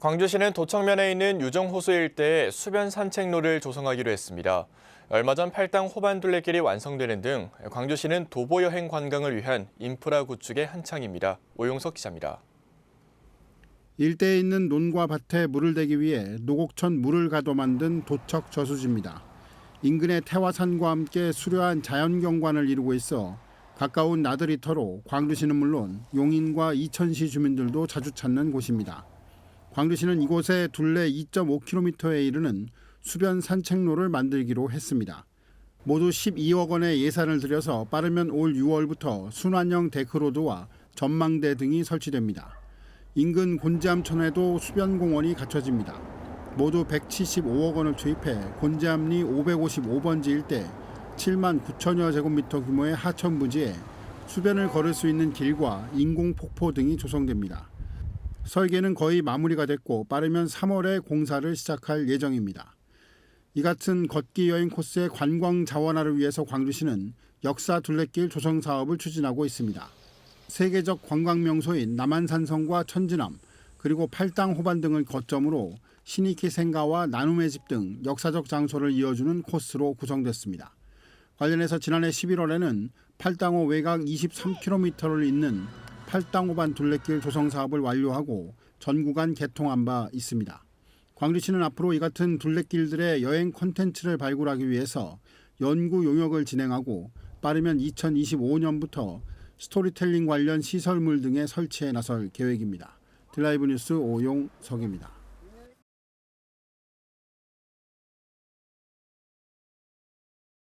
광주시는 도청면에 있는 유정호수 일대에 수변 산책로를 조성하기로 했습니다. 얼마 전 팔당 호반 둘레길이 완성되는 등 광주시는 도보 여행 관광을 위한 인프라 구축에 한창입니다. 오용석 기자입니다. 일대에 있는 논과 밭에 물을 대기 위해 노곡천 물을 가둬 만든 도척 저수지입니다. 인근의 태화산과 함께 수려한 자연경관을 이루고 있어 가까운 나들이터로 광주시는 물론 용인과 이천시 주민들도 자주 찾는 곳입니다. 광주시는 이곳에 둘레 2.5km에 이르는 수변 산책로를 만들기로 했습니다. 모두 12억 원의 예산을 들여서 빠르면 올 6월부터 순환형 데크로드와 전망대 등이 설치됩니다. 인근 곤지암천에도 수변공원이 갖춰집니다. 모두 175억 원을 투입해 곤지암리 555번지 일대 7만 9천여 제곱미터 규모의 하천 부지에 수변을 걸을 수 있는 길과 인공 폭포 등이 조성됩니다. 설계는 거의 마무리가 됐고 빠르면 3월에 공사를 시작할 예정입니다. 이 같은 걷기 여행 코스의 관광 자원화를 위해서 광주시는 역사 둘레길 조성 사업을 추진하고 있습니다. 세계적 관광 명소인 남한산성과 천지남 그리고 팔당 호반 등을 거점으로 신이키 생가와 나눔의 집 등 역사적 장소를 이어주는 코스로 구성됐습니다. 관련해서 지난해 11월에는 팔당호 외곽 23km를 잇는 팔당호반 둘레길 조성 사업을 완료하고 전 구간 개통한 바 있습니다. 광주시는 앞으로 이 같은 둘레길들의 여행 콘텐츠를 발굴하기 위해서 연구 용역을 진행하고 빠르면 2025년부터 스토리텔링 관련 시설물 등의 설치에 나설 계획입니다. 드라이브 뉴스 오용석입니다.